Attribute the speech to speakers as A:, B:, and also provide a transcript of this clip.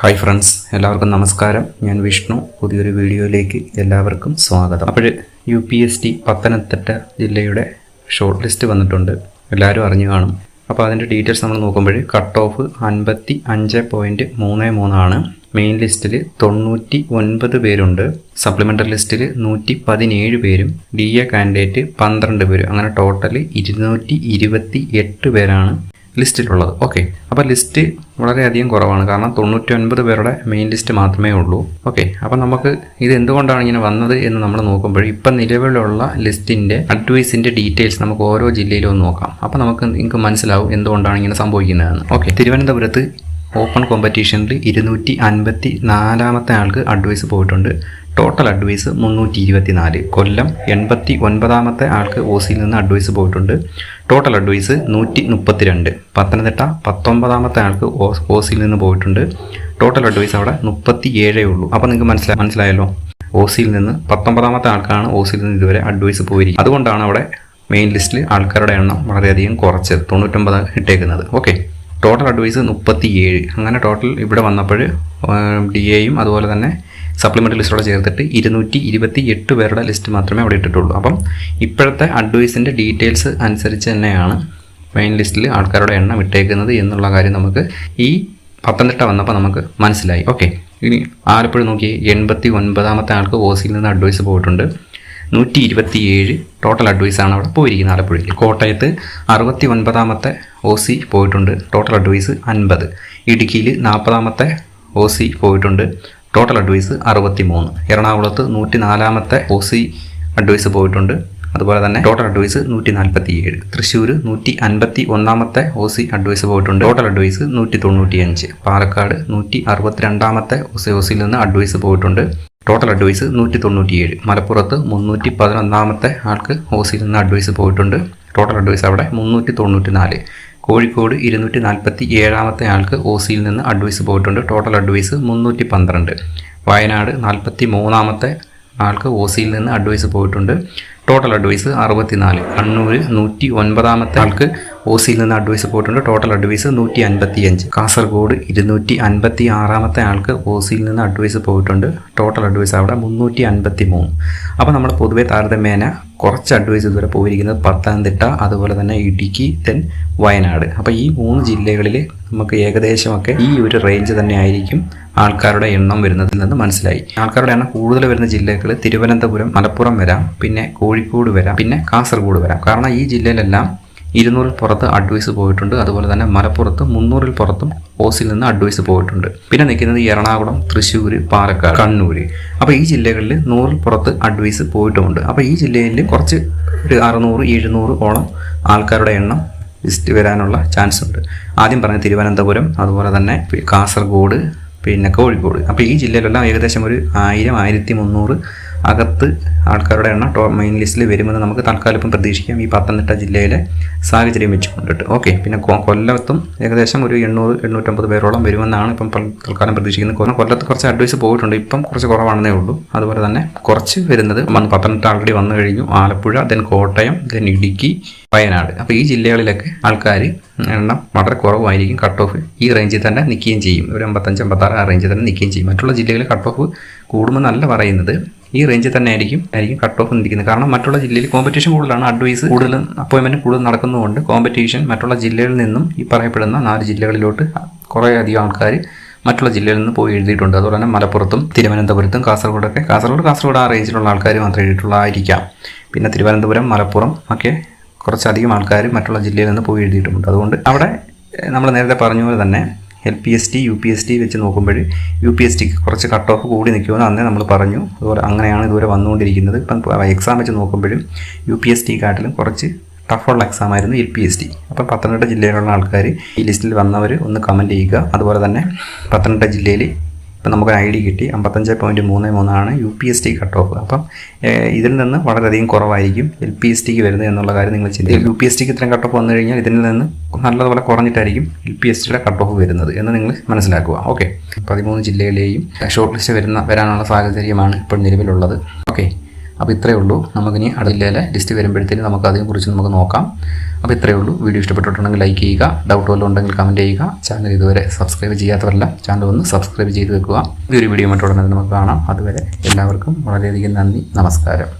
A: Hi friends എല്ലാവർക്കും നമസ്കാരം. ഞാൻ വിഷ്ണു. പുതിയൊരു വീഡിയോയിലേക്ക് എല്ലാവർക്കും സ്വാഗതം. അപ്പോൾ U P S T Pathanamthitta ജില്ലയുടെ ഷോർട്ട് ലിസ്റ്റ് വന്നിട്ടുണ്ട്. എല്ലാവരും അറിഞ്ഞു കാണും. അപ്പോൾ അതിന്റെ ഡീറ്റെയിൽസ് നമ്മൾ നോക്കുമ്പോൾ കട്ട് ഓഫ് അൻപത്തി അഞ്ച് പോയിന്റ് മൂന്ന് മൂന്നാണ്. മെയിൻ ലിസ്റ്റിൽ തൊണ്ണൂറ്റി ഒൻപത് പേരുണ്ട്. സപ്ലിമെന്ററി ലിസ്റ്റിൽ നൂറ്റി പതിനേഴ് പേരും. ഡി എ കാൻഡിഡേറ്റ് പന്ത്രണ്ട് പേരും. അങ്ങനെ ടോട്ടൽ ഇരുന്നൂറ്റി ഇരുപത്തി എട്ട് പേരാണ്. ലിസ്റ്റിലുള്ളത്. ഓക്കെ അപ്പോൾ ലിസ്റ്റ് വളരെയധികം കുറവാണ്. കാരണം തൊണ്ണൂറ്റി ഒൻപത് പേരുടെ മെയിൻ ലിസ്റ്റ് മാത്രമേ ഉള്ളൂ. ഓക്കെ അപ്പോൾ നമുക്ക് ഇത് എന്തുകൊണ്ടാണ് ഇങ്ങനെ വന്നത് എന്ന് നമ്മൾ നോക്കുമ്പോൾ ഇപ്പം നിലവിലുള്ള ലിസ്റ്റിന്റെ അഡ്വൈസിന്റെ ഡീറ്റെയിൽസ് നമുക്ക് ഓരോ ജില്ലയിലും നോക്കാം. അപ്പോൾ നമുക്ക് നിങ്ങൾക്ക് മനസ്സിലാവും എന്തുകൊണ്ടാണ് ഇങ്ങനെ സംഭവിക്കുന്നതെന്ന്. ഓക്കെ തിരുവനന്തപുരത്ത് ഓപ്പൺ കോമ്പറ്റീഷനിൽ ഇരുന്നൂറ്റി അൻപത്തി നാലാമത്തെ ആൾക്ക് അഡ്വൈസ് പോയിട്ടുണ്ട്. ടോട്ടൽ അഡ്വൈസ് മുന്നൂറ്റി ഇരുപത്തി നാല് കൊല്ലം എൺപത്തി ഒൻപതാമത്തെ ആൾക്ക് ഒ സിയിൽ നിന്ന് അഡ്വൈസ് പോയിട്ടുണ്ട്. ടോട്ടൽ അഡ്വൈസ് നൂറ്റി മുപ്പത്തിരണ്ട് പത്തനംതിട്ട പത്തൊമ്പതാമത്തെ ആൾക്ക് ഒ സിയിൽ നിന്ന് പോയിട്ടുണ്ട്. ടോട്ടൽ അഡ്വൈസ് അവിടെ മുപ്പത്തി ഏഴേ ഉള്ളൂ. അപ്പോൾ നിങ്ങൾക്ക് മനസ്സിലാ മനസ്സിലായല്ലോ? ഒ സിയിൽ നിന്ന് പത്തൊമ്പതാമത്തെ ആൾക്കാണ് ഒ സിയിൽ നിന്ന് ഇതുവരെ അഡ്വൈസ് പോയിരിക്കുന്നത്. അതുകൊണ്ടാണ് അവിടെ മെയിൻ ലിസ്റ്റിൽ ആൾക്കാരുടെ എണ്ണം വളരെയധികം കുറച്ചത്. തൊണ്ണൂറ്റൊമ്പത് ഇട്ടേക്കുന്നത്. ഓക്കെ ടോട്ടൽ അഡ്വൈസ് മുപ്പത്തി ഏഴ് അങ്ങനെ ടോട്ടൽ ഇവിടെ വന്നപ്പോൾ ഡി എയും അതുപോലെ തന്നെ സപ്ലിമെന്ററി ലിസ്റ്റോടെ ചേർത്തിട്ട് ഇരുന്നൂറ്റി ഇരുപത്തി എട്ട് പേരുടെ ലിസ്റ്റ് മാത്രമേ അവിടെ ഇട്ടിട്ടുള്ളൂ. അപ്പം ഇപ്പോഴത്തെ അഡ്വൈസിന്റെ ഡീറ്റെയിൽസ് അനുസരിച്ച് തന്നെയാണ് മെയിൻ ലിസ്റ്റിൽ ആൾക്കാരുടെ എണ്ണം ഇട്ടേക്കുന്നത് എന്നുള്ള കാര്യം നമുക്ക് ഈ പത്തനംതിട്ട വന്നപ്പോൾ നമുക്ക് മനസ്സിലായി. ഓക്കെ ഇനി ആലപ്പുഴ നോക്കി എൺപത്തി ഒൻപതാമത്തെ ആൾക്ക് ഓസിയിൽ നിന്ന് അഡ്വൈസ് പോയിട്ടുണ്ട്. നൂറ്റി ഇരുപത്തി ഏഴ് ടോട്ടൽ അഡ്വൈസാണ് അവിടെ പോയിരിക്കുന്നത് ആലപ്പുഴയിൽ. കോട്ടയത്ത് അറുപത്തി ഒൻപതാമത്തെ ഒ സി പോയിട്ടുണ്ട്. ടോട്ടൽ അഡ്വൈസ് അൻപത്. ഇടുക്കിയിൽ നാൽപ്പതാമത്തെ ഒ സി പോയിട്ടുണ്ട്. ടോട്ടൽ അഡ്വൈസ് അറുപത്തി മൂന്ന് എറണാകുളത്ത് നൂറ്റി നാലാമത്തെ ഒ സി അഡ്വൈസ് പോയിട്ടുണ്ട്. അതുപോലെ തന്നെ ടോട്ടൽ അഡ്വൈസ് നൂറ്റി നാൽപ്പത്തി ഏഴ് തൃശ്ശൂർ നൂറ്റി അൻപത്തി ഒന്നാമത്തെ ഒ സി അഡ്വൈസ് പോയിട്ടുണ്ട്. ടോട്ടൽ അഡ്വൈസ് നൂറ്റി തൊണ്ണൂറ്റി അഞ്ച് പാലക്കാട് നൂറ്റി അറുപത്തിരണ്ടാമത്തെ ഒ സി ഒ സിയിൽ നിന്ന് അഡ്വൈസ് പോയിട്ടുണ്ട്. ടോട്ടൽ അഡ്വൈസ് നൂറ്റി തൊണ്ണൂറ്റിയേഴ് മലപ്പുറത്ത് മുന്നൂറ്റി പതിനൊന്നാമത്തെ ആൾക്ക് ഒ സിയിൽ നിന്ന് അഡ്വൈസ് പോയിട്ടുണ്ട്. ടോട്ടൽ അഡ്വൈസ് അവിടെ മുന്നൂറ്റി തൊണ്ണൂറ്റി നാല് കോഴിക്കോട് ഇരുന്നൂറ്റി നാൽപ്പത്തി ഏഴാമത്തെ ആൾക്ക് ഒ സിയിൽ നിന്ന് അഡ്വൈസ് പോയിട്ടുണ്ട്. ടോട്ടൽ അഡ്വൈസ് മുന്നൂറ്റി പന്ത്രണ്ട് വയനാട് നാൽപ്പത്തി മൂന്നാമത്തെ ആൾക്ക് ഒ സിയിൽ നിന്ന് അഡ്വൈസ് പോയിട്ടുണ്ട്. ടോട്ടൽ അഡ്വൈസ് അറുപത്തിനാല്. കണ്ണൂർ നൂറ്റി ഒൻപതാമത്തെ ആൾക്ക് ഒ സിയിൽ നിന്ന് അഡ്വൈസ് പോയിട്ടുണ്ട്. ടോട്ടൽ അഡ്വൈസ് നൂറ്റി അൻപത്തി അഞ്ച് കാസർഗോഡ് ഇരുന്നൂറ്റി അൻപത്തി ആറാമത്തെ ആൾക്ക് ഒ സിയിൽ നിന്ന് അഡ്വൈസ് പോയിട്ടുണ്ട്. ടോട്ടൽ അഡ്വൈസ് അവിടെ മുന്നൂറ്റി അൻപത്തി മൂന്ന് അപ്പോൾ നമ്മൾ പൊതുവെ താരതമ്യേന കുറച്ച് അഡ്വൈസ് ഇതുവരെ പോയിരിക്കുന്നത് പത്തനംതിട്ട അതുപോലെ തന്നെ ഇടുക്കി ദെൻ വയനാട്. അപ്പോൾ ഈ മൂന്ന് ജില്ലകളിൽ നമുക്ക് ഏകദേശമൊക്കെ ഈ ഒരു റേഞ്ച് തന്നെ ആയിരിക്കും ആൾക്കാരുടെ എണ്ണം വരുന്നതിൽ നിന്ന് മനസ്സിലായി. ആൾക്കാരുടെ എണ്ണം കൂടുതൽ വരുന്ന ജില്ലകൾ തിരുവനന്തപുരം മലപ്പുറം വരാം. പിന്നെ കോഴിക്കോട് വരാം. പിന്നെ കാസർഗോഡ് വരാം. കാരണം ഈ ജില്ലയിലെല്ലാം ഇരുന്നൂറിൽ പുറത്ത് അഡ്വൈസ് പോയിട്ടുണ്ട്. അതുപോലെ തന്നെ മലപ്പുറത്ത് മുന്നൂറിൽ പുറത്തും ഓസിൽ നിന്ന് അഡ്വൈസ് പോയിട്ടുണ്ട്. പിന്നെ നിൽക്കുന്നത് എറണാകുളം തൃശ്ശൂർ പാലക്കാട് കണ്ണൂർ അപ്പോൾ ഈ ജില്ലകളിൽ നൂറിൽ പുറത്ത് അഡ്വൈസ് പോയിട്ടുമുണ്ട് അപ്പോൾ ഈ ജില്ലയിൽ കുറച്ച് ഒരു അറുന്നൂറ് എഴുന്നൂറ് ഓളം ആൾക്കാരുടെ എണ്ണം ലിസ്റ്റ് വരാനുള്ള ചാൻസ് ഉണ്ട്. ആദ്യം പറഞ്ഞ തിരുവനന്തപുരം അതുപോലെ തന്നെ കാസർഗോഡ് പിന്നെ കോഴിക്കോട്. അപ്പോൾ ഈ ജില്ലയിലെല്ലാം ഏകദേശം ഒരു ആയിരം ആയിരത്തി മുന്നൂറ് അകത്ത് ആൾക്കാരുടെ എണ്ണം ടോ മെയിൻ ലിസ്റ്റിൽ വരുമെന്ന് നമുക്ക് തൽക്കാലം ഇപ്പം പ്രതീക്ഷിക്കാം. ഈ പത്തനംതിട്ട ജില്ലയിലെ സാഹചര്യം വെച്ചുകൊണ്ടിട്ട്. ഓക്കെ പിന്നെ കൊല്ലത്തും ഏകദേശം ഒരു എണ്ണൂറ് എണ്ണൂറ്റമ്പത് പേരോളം വരുമെന്നാണ് ഇപ്പം തൽക്കാലം പ്രതീക്ഷിക്കുന്നത്. കൊല്ലം കൊല്ലത്ത് കുറച്ച് അഡ്വൈസ് പോയിട്ടുണ്ട്. ഇപ്പം കുറച്ച് കുറവാണെന്നേ ഉള്ളൂ. അതുപോലെ തന്നെ കുറച്ച് വരുന്നത് പത്തനംതിട്ട ആൾറെഡി വന്നു കഴിഞ്ഞു. Alappuzha then Kottayam then Idukki Wayanad. അപ്പോൾ ഈ ജില്ലകളിലൊക്കെ ആൾക്കാർ എണ്ണം വളരെ കുറവായിരിക്കും. കട്ട് ഓഫ് ഈ റേഞ്ചിൽ തന്നെ നിൽക്കുകയും ചെയ്യും. ഒരു അമ്പത്തഞ്ച് അമ്പത്താറ് ആ റേഞ്ചിൽ തന്നെ നിൽക്കുകയും ചെയ്യും. മറ്റുള്ള ജില്ലകളിൽ കട്ട് ഓഫ് കൂടുമെന്നല്ല പറയുന്നത്. ഈ റേഞ്ചിൽ തന്നെ ആയിരിക്കും ആയിരിക്കും കട്ട് ഓഫ് നിൽക്കുന്നത് കാരണം മറ്റുള്ള ജില്ലയിൽ കോമ്പറ്റീഷൻ കൂടുതലാണ്. അഡ്വൈസ് കൂടുതൽ അപ്പോയിൻമെന്റ് കൂടുതൽ നടക്കുന്നതുകൊണ്ട് കോമ്പറ്റീഷൻ മറ്റുള്ള ജില്ലകളിൽ നിന്നും ഈ പറയപ്പെടുന്ന നാല് ജില്ലകളിലോട്ട് കുറേ അധികം ആൾക്കാർ മറ്റുള്ള ജില്ലയിൽ നിന്ന് പോയി എഴുതിയിട്ടുണ്ട്. അതുപോലെ തന്നെ മലപ്പുറത്തും തിരുവനന്തപുരത്തും കാസർഗോഡൊക്കെ കാസർഗോഡ് കാസർഗോഡ് ആ റേഞ്ചിലുള്ള ആൾക്കാർ മാത്രമേ എഴുതിയിട്ടുള്ളതായിരിക്കാം പിന്നെ തിരുവനന്തപുരം മലപ്പുറം ഒക്കെ കുറച്ചധികം ആൾക്കാർ മറ്റുള്ള ജില്ലയിൽ നിന്ന് പോയി എഴുതിയിട്ടുമുണ്ട് അതുകൊണ്ട് അവിടെ നമ്മൾ നേരത്തെ പറഞ്ഞ പോലെ തന്നെ L P S T U P S T വെച്ച് നോക്കുമ്പോൾ യു പി എസ് ടിക്ക് കുറച്ച് കട്ട് ഓഫ് കൂടി നിൽക്കുമെന്ന് അന്നേ നമ്മൾ പറഞ്ഞു. അതുപോലെ അങ്ങനെയാണ് ഇതുവരെ വന്നുകൊണ്ടിരിക്കുന്നത്. ഇപ്പം എക്സാം വെച്ച് നോക്കുമ്പോഴും യു പി എസ് ടിക്കാട്ടിലും കുറച്ച് ടഫുള്ള എക്സാം ആയിരുന്നു എൽ പി എസ് ടി അപ്പം പത്തനംതിട്ട ജില്ലയിലുള്ള ആൾക്കാർ ഈ ലിസ്റ്റിൽ വന്നവർ ഒന്ന് കമന്റ് ചെയ്യുക. അതുപോലെ തന്നെ പത്തനംതിട്ട ജില്ലയിൽ ഇപ്പം നമുക്ക് ഐ ഡി കിട്ടി. അമ്പത്തഞ്ച് പോയിന്റ് മൂന്ന് മൂന്നാണ് U P S T cut off അപ്പം ഇതിൽ നിന്ന് വളരെയധികം കുറവായിരിക്കും എൽ പി എസ് ടിക്ക് വരുന്നത് എന്നുള്ള കാര്യം നിങ്ങൾ ചിന്തിക്കുക യു പി എസ് ടിക്ക് ഇത്രയും കട്ട് ഓഫ് വന്നു കഴിഞ്ഞാൽ ഇതിൽ നിന്ന് നല്ലതുപോലെ കുറഞ്ഞിട്ടായിരിക്കും എൽ പി എസ് ടിയുടെ കട്ട് ഓഫ് വരുന്നത് എന്ന് നിങ്ങൾ മനസ്സിലാക്കുക. ഓക്കെ. പതിമൂന്ന് ജില്ലയിലെയും ഷോർട്ട് ലിസ്റ്റ് വരുന്ന വരാനുള്ള സാഹചര്യമാണ് ഇപ്പോൾ നിലവിലുള്ളത്. ഓക്കെ. അപ്പോൾ ഇത്രയേ ഉള്ളൂ. നമുക്കിനി അടുത്തിലെ ലിസ്റ്റ് വരുമ്പോഴത്തേന് നമുക്ക് അതിനെക്കുറിച്ച് നമുക്ക് നോക്കാം. അപ്പോൾ ഇത്രയേ ഉള്ളൂ. വീഡിയോ ഇഷ്ടപ്പെട്ടിട്ടുണ്ടെങ്കിൽ ലൈക്ക് ചെയ്യുക. ഡൗട്ട് വല്ലതും ഉണ്ടെങ്കിൽ കമന്റ് ചെയ്യുക. ചാനൽ ഇതുവരെ സബ്സ്ക്രൈബ് ചെയ്യാത്തവരല്ല ചാനൽ ഒന്ന് സബ്സ്ക്രൈബ് ചെയ്ത് വെക്കുക. ഈ ഒരു വീഡിയോ മറ്റുടനെ നമുക്ക് കാണാം. അതുവരെ എല്ലാവർക്കും വളരെയധികം നന്ദി. നമസ്കാരം.